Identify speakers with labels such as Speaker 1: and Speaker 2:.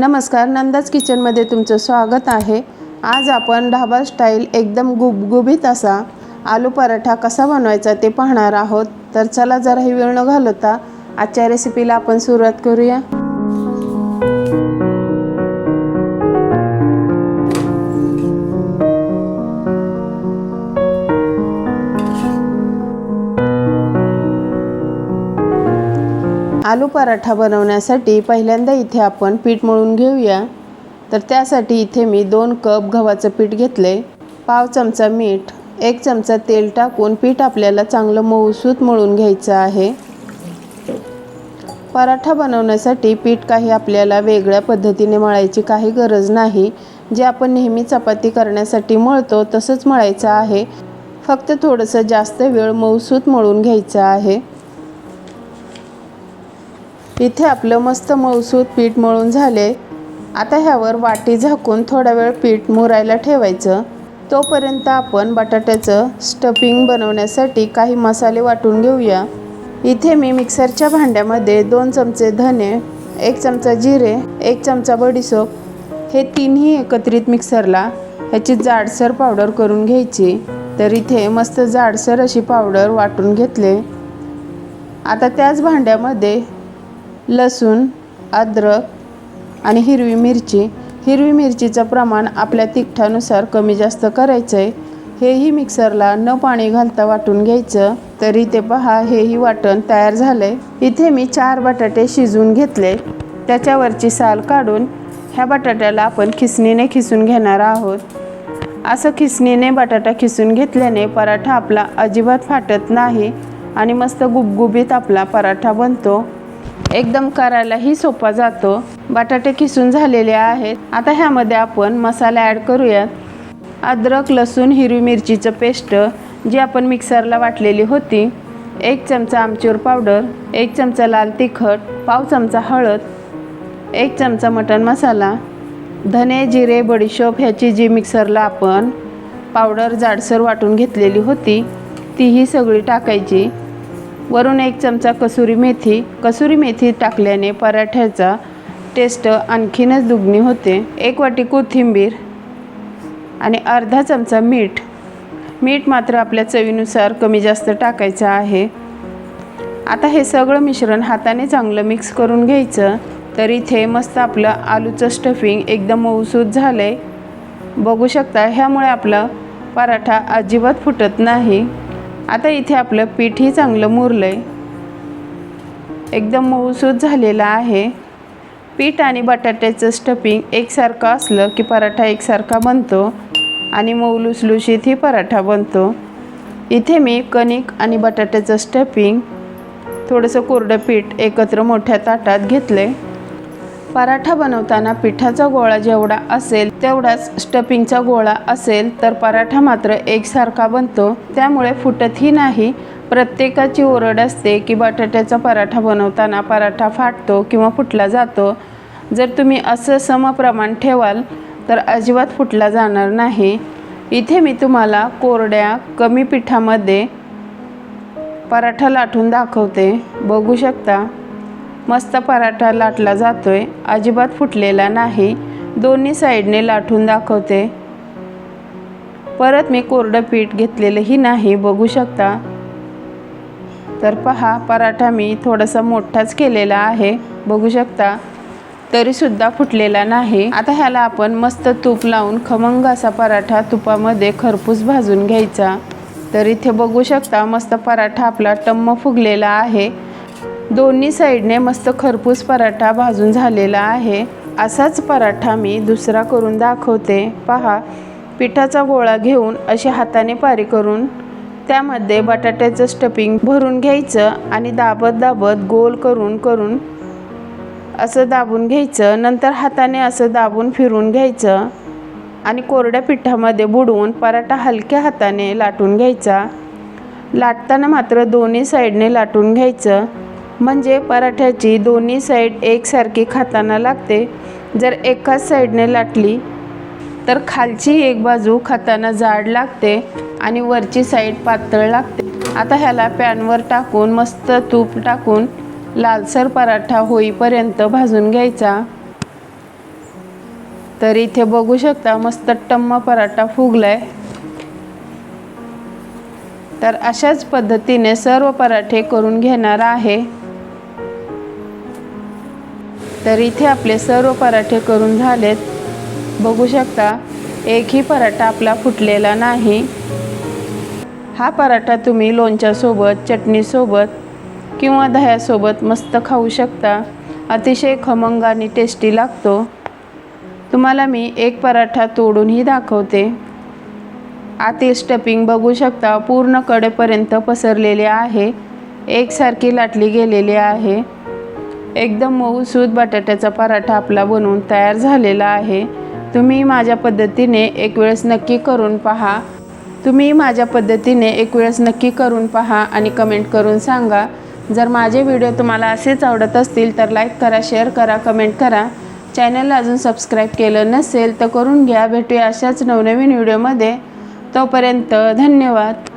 Speaker 1: नमस्कार नंदाज किचनमध्ये तुमचं स्वागत आहे. आज आपण ढाबा स्टाईल एकदम गुबगुबीत असा आलू पराठा कसा बनवायचा ते पाहणार आहोत. तर चला जरा ही वेळ न घालवता आजच्या रेसिपीला आपण सुरुवात करूया. आलू पराठा बनवण्यासाठी पहिल्यांदा इथे आपण पीठ मळून घेऊया. तर त्यासाठी इथे मी दोन कप गव्हाचं पीठ घेतले. पाव चमचा मीठ एक चमचा तेल टाकून पीठ आपल्याला चांगलं मऊसूत मळून घ्यायचं आहे. पराठा बनवण्यासाठी पीठ काही आपल्याला वेगळ्या पद्धतीने मळायची काही गरज नाही. जे आपण नेहमी चपाती करण्यासाठी मळतो तसंच मळायचं आहे. फक्त थोडंसं जास्त वेळ मऊसूत मळून घ्यायचं आहे. इथे आपलं मस्त मऊसूत पीठ मळून झाले. आता ह्यावर वाटी झाकून थोडा वेळ पीठ मुरायला ठेवायचं. तोपर्यंत आपण बटाट्याचं स्टफिंग बनवण्यासाठी काही मसाले वाटून घेऊया. इथे मी मिक्सरच्या भांड्यामध्ये दोन चमचे धने एक चमचा जिरे एक चमचा बडीसोप हे तिन्ही एकत्रित मिक्सरला ह्याची जाडसर पावडर करून घ्यायची. तर इथे मस्त जाडसर अशी पावडर वाटून घेतले. आता त्याच भांड्यामध्ये लसूण अद्रक आणि हिरवी मिरची. हिरवी मिरचीचं प्रमाण आपल्या तिखटानुसार कमी जास्त करायचं आहे हेही मिक्सरला न पाणी घालता वाटून घ्यायचं. तरी ते पहा हेही वाटण तयार झालं आहे इथे मी चार बटाटे शिजवून घेतले. त्याच्यावरची साल काढून ह्या बटाट्याला आपण खिसणीने खिसून घेणार आहोत. असं खिसणीने बटाटा खिसून घेतल्याने पराठा आपला अजिबात फाटत नाही आणि मस्त गुबगुबीत आपला पराठा बनतो. एकदम करायलाही सोपा जातो. बटाटे किसून झालेले आहेत. आता ह्यामध्ये आपण मसाला ॲड करूयात. अद्रक लसूण हिरवी मिरचीचं पेस्ट जी आपण मिक्सरला वाटलेली होती. एक चमचा आमचूर पावडर एक चमचा लाल तिखट पाव चमचा हळद एक चमचा मटण मसाला धने जिरे बडीशोप ह्याची जी मिक्सरला आपण पावडर जाडसर वाटून घेतलेली होती तीही सगळी टाकायची. वरून एक चमचा कसुरी मेथी. कसुरी मेथी टाकल्याने पराठ्याचा टेस्ट आणखीनच दुगणी होते. एक वाटी कोथिंबीर आणि अर्धा चमचा मीठ. मीठ मात्र आपल्या चवीनुसार कमी जास्त टाकायचं आहे. आता हे सगळं मिश्रण हाताने चांगलं मिक्स करून घ्यायचं. तर इथे मस्त आपलं आलूचं स्टफिंग एकदम मऊसूत झालं आहे बघू शकता ह्यामुळे आपला पराठा अजिबात फुटत नाही. आता इथे आपलं पीठही चांगलं मुरलं आहे एकदम मऊसूत झालेलं आहे. पीठ आणि बटाट्याचं स्टफिंग एकसारखं असलं की पराठा एकसारखा बनतो आणि मऊ लुसलुशीतही पराठा बनतो. इथे मी कणिक आणि बटाट्याचं स्टफिंग थोडंसं कोरडं पीठ एकत्र मोठ्या ताटात घेतलं आहे पराठा बनवताना पिठाचा गोळा जेवढा असेल तेवढाच स्टफिंगचा गोळा असेल तर पराठा मात्र एकसारखा बनतो. त्यामुळे फुटतही नाही. प्रत्येकाची ओरड असते की बटाट्याचा पराठा बनवताना पराठा फाटतो किंवा फुटला जातो. जर तुम्ही असं समप्रमाण ठेवाल तर अजिबात फुटला जाणार नाही. इथे मी तुम्हाला कोरड्या कमी पिठामध्ये पराठा लाटून दाखवते. बघू शकता. मस्त पराठा लाटला जातोय. अजिबात फुटलेला नाही. दोन्ही साईडने लाटून दाखवते. परत मी कोरडं पीठ घेतलेलंही नाही बघू शकता. तर पहा पराठा मी थोडासा मोठाच केलेला आहे बघू शकता. तरीसुद्धा फुटलेला नाही. आता ह्याला आपण मस्त तूप लावून खमंग असा पराठा तुपामध्ये खरपूस भाजून घ्यायचा. तर इथे बघू शकता मस्त पराठा आपला टम्म फुगलेला आहे. दोन्ही साईडने मस्त खरपूस पराठा भाजून झालेला आहे. असाच पराठा मी दुसरा करून दाखवते. पहा पिठाचा गोळा घेऊन अशी हाताने पारी करून त्यामध्ये बटाट्याचं स्टफिंग भरून घ्यायचं आणि दाबत दाबत गोल करून करून असं दाबून घ्यायचं. नंतर हाताने असं दाबून फिरून घ्यायचं आणि कोरड्या पिठामध्ये बुडवून पराठा हलक्या हाताने लाटून घ्यायचा. लाटताना मात्र दोन्ही साईडने लाटून घ्यायचं. म्हणजे पराठ्याची दोन्ही साईड एकसारखी खाताना लागते. जर एकाच साईडने लाटली तर खालची एक बाजू खाताना जाड लागते आणि वरची साईड पातळ लागते. आता ह्याला पॅनवर टाकून मस्त तूप टाकून लालसर पराठा होईपर्यंत भाजून घ्यायचा. तर इथे बघू शकता मस्त टम्म पराठा फुगलाय. तर अशाच पद्धतीने सर्व पराठे करून घेणार आहे. तर इथे आपले सर्व पराठे करून झालेत. बघू शकता एकही पराठा आपला फुटलेला नाही. हा पराठा तुम्ही लोणच्यासोबत चटणीसोबत किंवा दह्यासोबत मस्त खाऊ शकता. अतिशय खमंग आणि टेस्टी लागतो. तुम्हाला मी एक पराठा तोडूनही दाखवते. आतील स्टपिंग बघू शकता पूर्ण कडेपर्यंत पसरलेले आहे. एकसारखी लाटली गेलेली आहे. एकदम मऊसूद बटाट्याचा पराठा आपला बनवून तयार झालेला आहे. तुम्ही माझ्या पद्धतीने एक वेळेस नक्की करून पहा. तुम्ही माझ्या पद्धतीने एक वेळेस नक्की करून पहा आणि कमेंट करून सांगा. जर माझे व्हिडिओ तुम्हाला असेच आवडत असतील तर लाईक करा शेअर करा कमेंट करा. चॅनलला अजून सबस्क्राईब केलं नसेल तर करून घ्या. भेटूया अशाच नवनवीन व्हिडिओमध्ये. तोपर्यंत धन्यवाद.